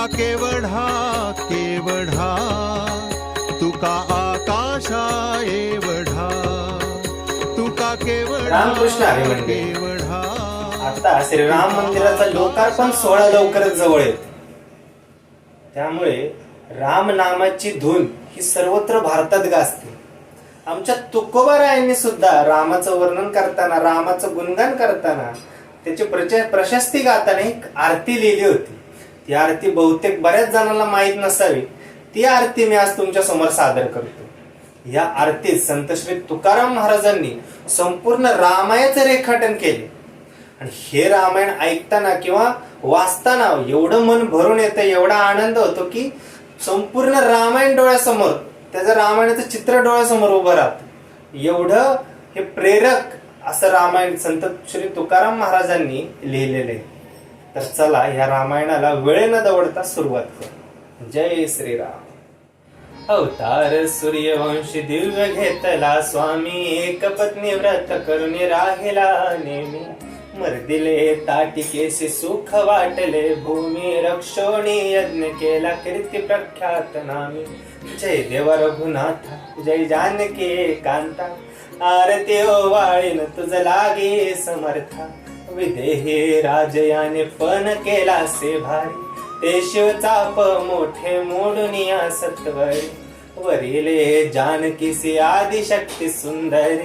तुका केवढा केवढा तुका आकाशा एवढा तुका केवढा रामकृष्ण हरी मंदिर. केवढा आता श्रीराम मंदिराचा लोकार्पण सोहळा लवकरच जवळ येतो. त्यामुळे राम नामाची धून ही सर्वत्र भारतात गाजते. आमच्या तुकोबारायांनी सुद्धा रामाचं वर्णन करताना रामाचं गुणगान करताना त्याची प्रच- प्रशस्ती गाताना एक आरती लिहिली होती. ती आरती बहुतेक बऱ्याच जणांना माहीत नसावी. ती आरती मी आज तुमच्यासमोर सादर करतो. या आरतीत संत श्री तुकाराम महाराजांनी संपूर्ण रामायणाचं रेखाटन केले. आणि हे रामायण ऐकताना किंवा वाचताना एवढं मन भरून येतं एवढा आनंद होतो की संपूर्ण रामायण डोळ्यासमोर त्याचं रामायणाचं चित्र डोळ्यासमोर उभं राहतं. एवढं हे प्रेरक असं रामायण संत श्री तुकाराम महाराजांनी लिहिलेलं आहे. तर चला ह्या रामायणाला वेळेनं न दवडता सुरुवात करू. जय श्रीराम. अवतार सूर्यवंशी दिव्य घेतला स्वामी एक पत्नी व्रत करून राहिला नेहमी. मर्दिले ताटिकेशी सुख वाटले भूमी रक्षोणी यज्ञ केला कीर्ती प्रख्यात नामी. जय देव रघुनाथ जय जानकी कांता. आरती हो ओवाळीन तुझ लागे समर्था. विदेही राजयाने पण केला से भारी. ते शिवचाप मोठे मोडून या सत्वरी वरिले जानकीसी आदिशक्ती सुंदर.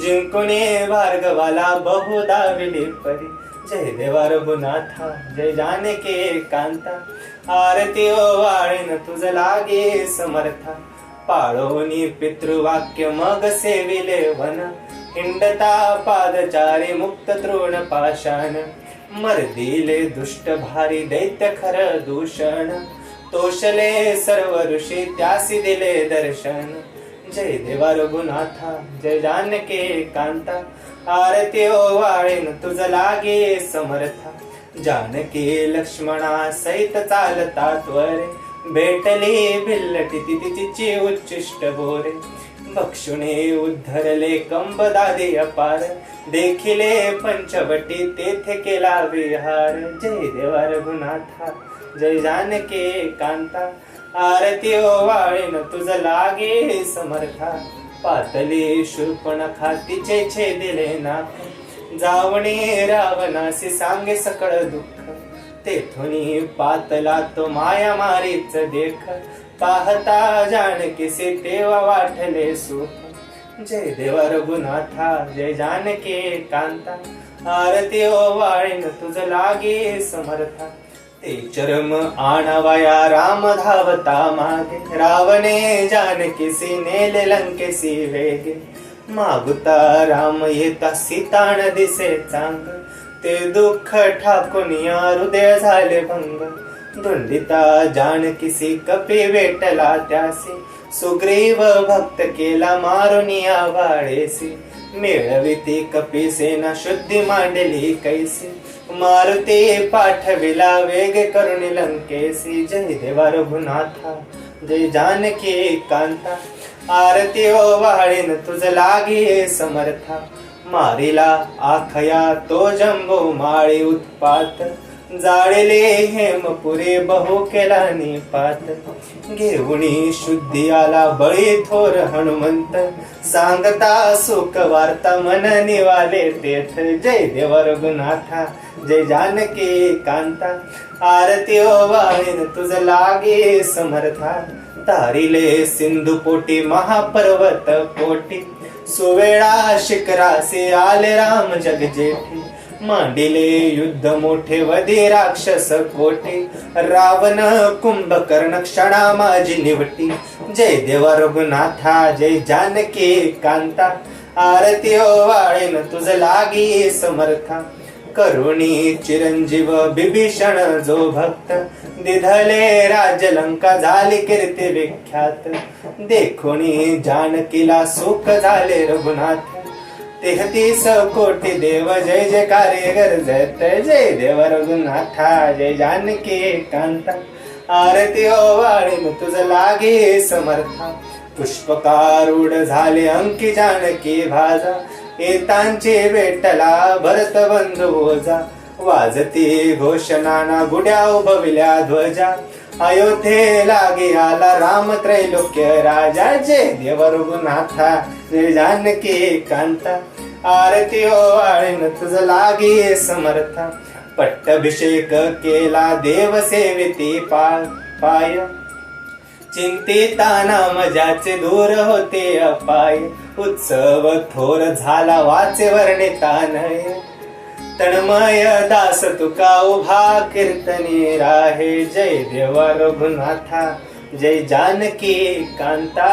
जिंकुणे भार्गवाला बहुदा विले परी. जय देवा रघुनाथा जय जानकी कांता आरती ओ वाळीन तुझ लागे समर्था. पाळोनी पितृवाक्य मग सेविले वन. हिंडता पादचारी मुक्त द्रोण पाषाण. मर्दिले दुष्ट भारी दैत्य खर दूषण. तोषले सर्व ऋषी त्यासी दिले दर्शन. जय देवा रघुनाथा जय जानके कांता. आरती ओवाळीन तुझ लागे समर्था. जानकी लक्ष्मणा सहित चालता त्वरे भेटले भिल्लटी ती तिची उच्चिष्ट बोरे. भक्षुणे उद्धरले कंबदादी अपार. देखिले पंचवटी तेथे केला विहार. जय देवा रघुनाथा जय जानके कांता आरती ओ वाळीन तुझ लागे समर्था. पातली शूर्पणखा तिचे छेदिले ना जावणे रावणासी सांगे सकळ दुःख. तेथुनी पातला तो माया मारीच देख. पाहता जानकीसे तेव्हा वाटले सुख. जय देव रघुनाथा जय जानकी कांता आरती ओ वाळीन तुझ लागे समर्था. ते चरम आणवया राम धावता मागे. रावणे जानकीसी नेले लंकेसी वेगे. मागुता राम येता सीताण दिसे चांग. ते दुःख ठाकून हृदय झाले भंग. धुंडिता जानकीसी कपी वेटला त्यासी. सुग्रीव भक्त केला मारून वाळेसी मिळविती कपी सेना शुद्धी मांडली कैसी. मारुती पाठविला वेग करुणी लंकेसी. जय देवा रघुनाथा जय जानकी कांता. आरती हो ओवाळीन तुझ लागी समर्था. मारिला आखया तो जंबो माळी उत्पात. जाळले हेमपुरे बहु केला निपात. घेऊनी शुद्धी आला बळी थोर हनुमंत. सांगता सुख वार्ता मन निवाले तेथ. जय देव रघुनाथा जय जानकी कांता. आरती ओ वाईन तुझ लागे समर्था. तारिले सिंधू पोटी महापर्वत पोटी सुवेळा शिखरासे आले राम जग जेठी. मांडिले युद्ध मोठे वधे राक्षस कोठे. रावण कुंभकर्ण क्षणा माझी निवटी. जय देवा रघुनाथा जय जानकी कांता. आरती ओवाळीन तुझ लागी समर्था. करुणी चिरंजीव बिभीषण जो भक्त दिधले राजलंका झाली कीर्ती विख्यात. देखुणी जानकीला सुख झाले रघुनाथ. तेहतीस कोटी देव जय जय कार्य गरजत जय देव रघुनाथा जय जानकी कांता आरती हो ओवाळीन तुझ लागे समर्था. पुष्पकारूढ झाले अंकी जानकी भाजा. येतांचे भेटला भरत बंधू ओझा. वाजती घोषणाना गुड्या उभविल्या ध्वजा. अयोध्ये लागे आला राम त्रैलोक्य राजा. जय देव रघुनाथा जय जानकी कांता. आरती हो ओवाळीन तुझ लागे समर्था. पट्टाभिषेक केला देव सेविती पाय पाय. चिंतेताना मजाचे दूर होते अपाय. उत्सव थोर झाला वाचे वर्णे तानय. तन्मय दास तुका उभा कीर्तनी राहे. जय देवा रघुनाथा जय जानकी कांता.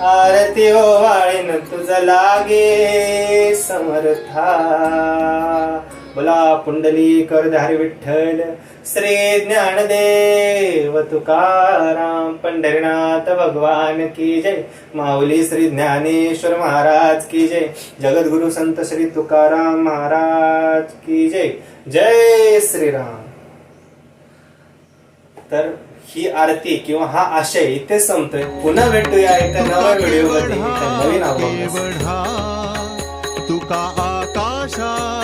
आरती ओवाळीन तुझ लागे समर्था. बोला पुंडली करधारी विठ्ठल श्री ज्ञानदेव तुकाराम पंढरीनाथ भगवान की जय. माऊली श्री ज्ञानेश्वर महाराज की जय. जगद्गुरु संत श्री तुकाराम महाराज की जय. जय श्रीराम. तर ही आरती किंवा हा आशय इथे संपतोय. पुन्हा भेटूया एका नव्या व्हिडिओमध्ये नवीन केवढा तुका आकाशा